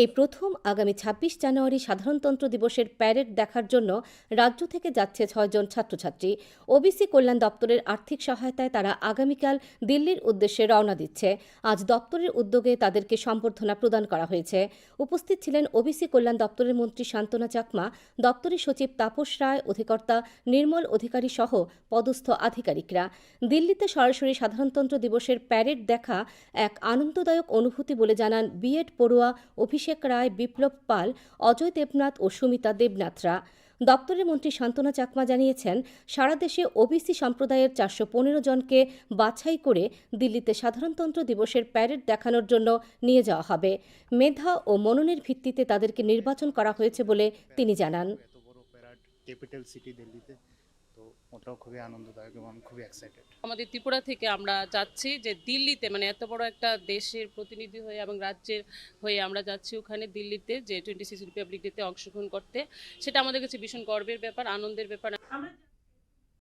এই প্রথম আগামী ছাব্বিশ জানুয়ারি সাধারণতন্ত্র দিবসের প্যারেড দেখার জন্য রাজ্য থেকে যাচ্ছে ছয়জন ছাত্রছাত্রী। ওবিসি কল্যাণ দপ্তরের আর্থিক সহায়তায় তারা আগামীকাল দিল্লির উদ্দেশ্যে রওনা দিচ্ছে। আজ দপ্তরের উদ্যোগে তাদেরকে সম্বর্ধনা প্রদান করা হয়েছে। উপস্থিত ছিলেন ওবিসি কল্যাণ দপ্তরের মন্ত্রী শান্তনা চাকমা, দপ্তরের সচিব তাপস রায়, অধিকর্তা নির্মল অধিকারী সহ পদস্থ আধিকারিকরা। দিল্লিতে সরাসরি সাধারণতন্ত্র দিবসের প্যারেড দেখা এক আনন্দদায়ক অনুভূতি বলে জানান বিএড পড়ুয়া অভিষেক রায়, বিপ্লব পাল, অজয় দেবনাথ ও সুমিতা দেবনাথরা। দপ্তরের মন্ত্রী শান্তনা চাকমা জানিয়েছেন, সারা দেশে ওবিসি সম্প্রদায়ের চারশো পনেরো জনকে বাছাই করে দিল্লিতে সাধারণতন্ত্র দিবসের প্যারেড দেখানোর জন্য নিয়ে যাওয়া হবে। মেধা ও মননের ভিত্তিতে তাদেরকে নির্বাচন করা হয়েছে বলে তিনি জানান। ক্যাপিটাল সিটি দিল্লিতে। তো ওটাও খুবই আনন্দদায়ক এবং আমি খুবই এক্সাইটেড আমাদের ত্রিপুরা থেকে আমরা যাচ্ছি যে দিল্লিতে মানে এত বড় একটা দেশের প্রতিনিধি হয়ে এবং রাজ্যের হয়ে আমরা যাচ্ছি ওখানে দিল্লিতে যে টোয়েন্টি সিক্স রিপাবলিক ডেতে অংশগ্রহণ করতে। সেটা আমাদের কাছে ভীষণ গর্বের ব্যাপার আনন্দের ব্যাপার। আমরা